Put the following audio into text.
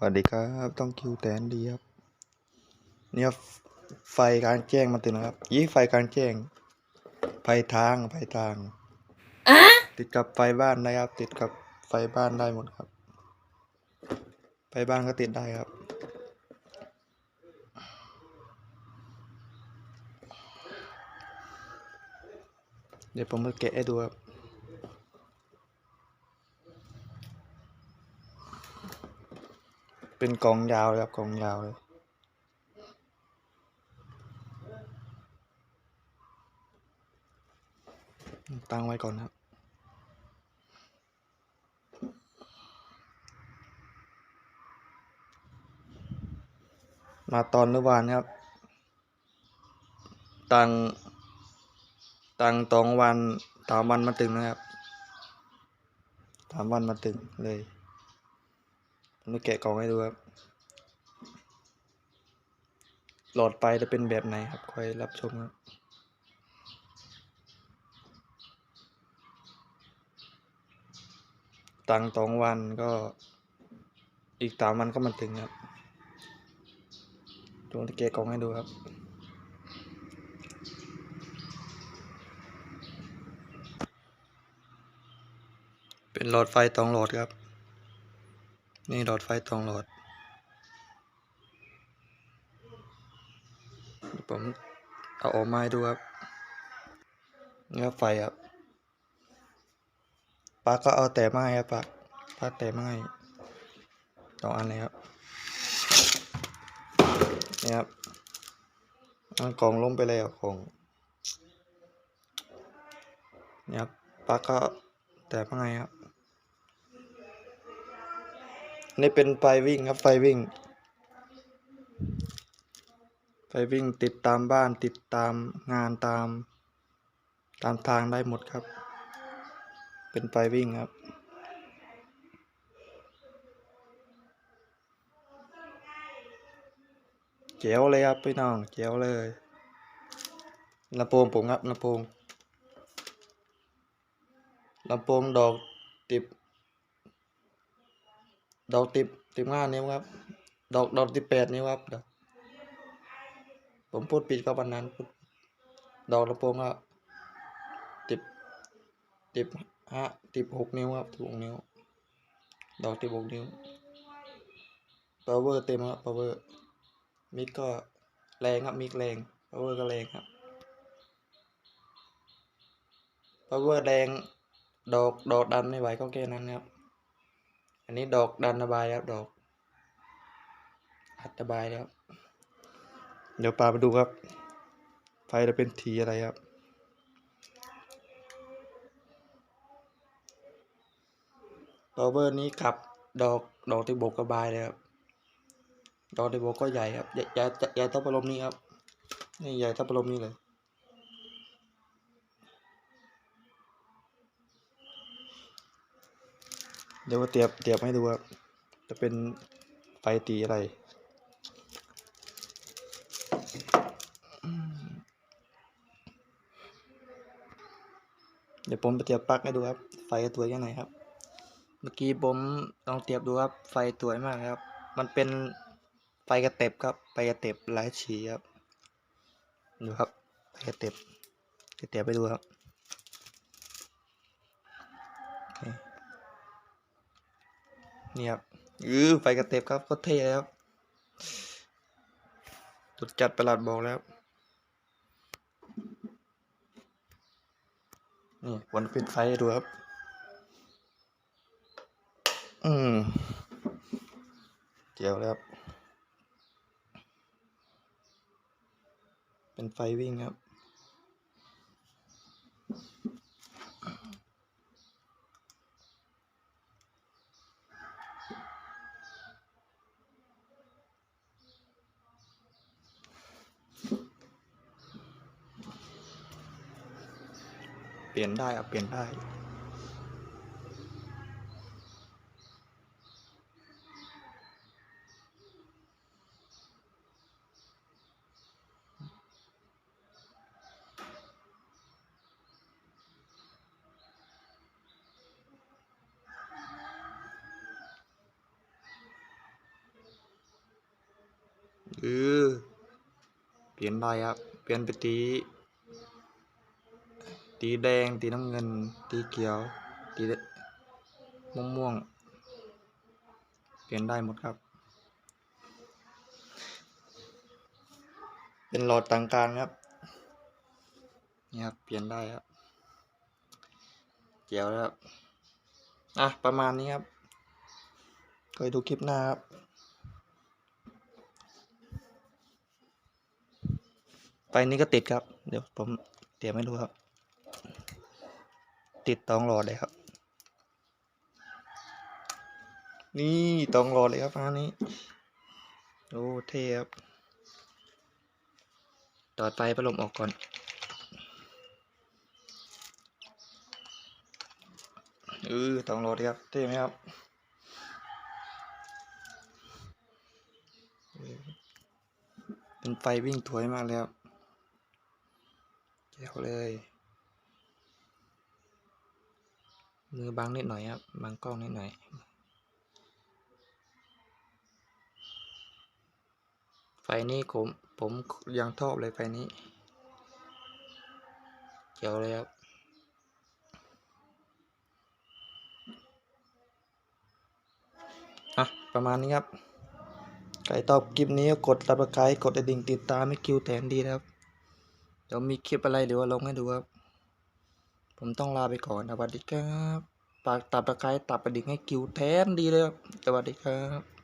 สวัสดีครับต้องคิวแตนดีครับเนี่ยไฟกลารแจ้งมาติดนะครับ ยี่ไฟกลารแจ้งไฟทางไฟทางติดกับไฟบ้านได้ครับ ติดกับไฟบ้านได้หมดครับ ไฟบ้านก็ติดได้ครับ เดี๋ยวผมมาแกะให้ดูครับ เป็นกองยาวเลยครับกองยาวเลยตั้งไว้ก่อนครับ มาตอนเมื่อวานครับ ตัง ตังตองวันสามวันมาตึงนะครับสามวันมาตึงเลย มจะแกะกล่องให้ดูครับ หลอดไฟจะเป็นแบบไหนครับคอยรับชมครับตังตองวันก็อีกสามวันก็มาถึงครับจงจะแกะกล่องให้ดูครับ เป็นหลอดไฟตองหลอดครับ นี่หลอดไฟตองหลอด ผมเอาออกมาให้ดูครับนี่ครับไฟครับปลั๊กก็เอาแต่ไม้ครับปลั๊กปลั๊กแต่ไม้สองอันเลยครับนี่ครับอันกล่องล้มไปแล้วของนี่ครับปลั๊กก็แต่ไม้ครับ นี่เป็นไฟวิ่งครับไฟวิ่ง ไฟวิ่งติดตามบ้านติดตามงานตาม ตามทางได้หมดครับ เป็นไฟวิ่งครับเจ๋วเลยครับพี่น้องเจ๋วเลยลำโพงผมครับลำโพงลำโพงดอกติบ ดอกติบติบห้านิ้วครับ ดอกดอกติบแปดนิ้วครับดอกผมพูดผิดครับวันนั้นพูดดอกลำโพงก็ติบติบห้าติบหกนิ้วครับติบหกนิ้ว ดอกติบหกนิ้ว power เต็มครับ power มิกก็แรงครับมิกแรง power ก็แรงครับ power แรงดอกดอกดันไม่ไหวก็แค่นั้นครับ อันนี้ดอกดันระบายครับดอกอัดระบายแล้ว เดี๋ยวปาไปดูครับ ไฟจะเป็นทีอะไรครับ power นี้ขับดอกดอกที่บกระบายเลยครับ ดอกที่บกก็ใหญ่ครับใหญ่ใหญ่ใหญ่เท่าพัดลมนี้ครับ นี่ใหญ่เท่าพัดลมนี้เลย เดี๋ยวมาเตียบเตียบให้ดูครับจะเป็นไฟตีอะไรเดี๋ยวผมไปเตียบปลั๊กให้ดูครับ ไฟตัวยังไงครับ เมื่อกี้ผมลองเตียบดูครับ ไฟสวมากครับ มันเป็นไฟกระเต็บครับ ไฟกระเต็บหลายสีครับ ดูครับ ไฟกระเต็บเตียบไปดูครับ นี่ครับอือไฟกระเต็บครับโคตรเท่เลยครับจุดจัดประหลัดบอกแล้วนี่วันปิดไฟดูครับ อืมเจียวแล้วครับ เป็นไฟวิ่งครับ ลี่ยนได้ครับเปลี่ยนได้เเออเปลี่ยนได้ครับ เปลี่ยนไปตี ตีแดง ตีน้ำเงิน ตีเขียว ตีม่วงม่วง เปลี่ยนได้หมดครับ เป็นหลอดต่างการครับ นี่ครับ เปลี่ยนได้ครับเกี่ยวแล้วครับ อะ ประมาณนี้ครับก็ไปดูคลิปหน้าครับไฟนี้ก็ติดครับ เดี๋ยวผมเตรียมให้ดูครับ ติดตองหลอดเลยครับ นี่ตองหลอดเลยครับอันนี้โอ้เท่ครับต่อไฟพัดลมออกก่อนเออตองหลอดครับเท่ไหมครับเออเป็นไฟวิ่งถวยมากเลยครับเจ๋วเลย มือบังนิดหน่อยครับบังกล้องนิดหน่อยไฟนี้ผมผมยังชอบเลยไฟนี้เจ๋วเลยครับอะประมาณนี้ครับใครตอบคลิปนี้กด subscribe กดกระดิ่งติดตามให้คิวแทนดีนะครับเดี๋ยวมีคลิปอะไรเดี๋ยวลงให้ดูครับ ผมต้องลาไปก่อนสวัสดีครับฝากตับตะไคร้ตับกระดิ่งให้คิวแทนดีเลยครับสวัสดีครับ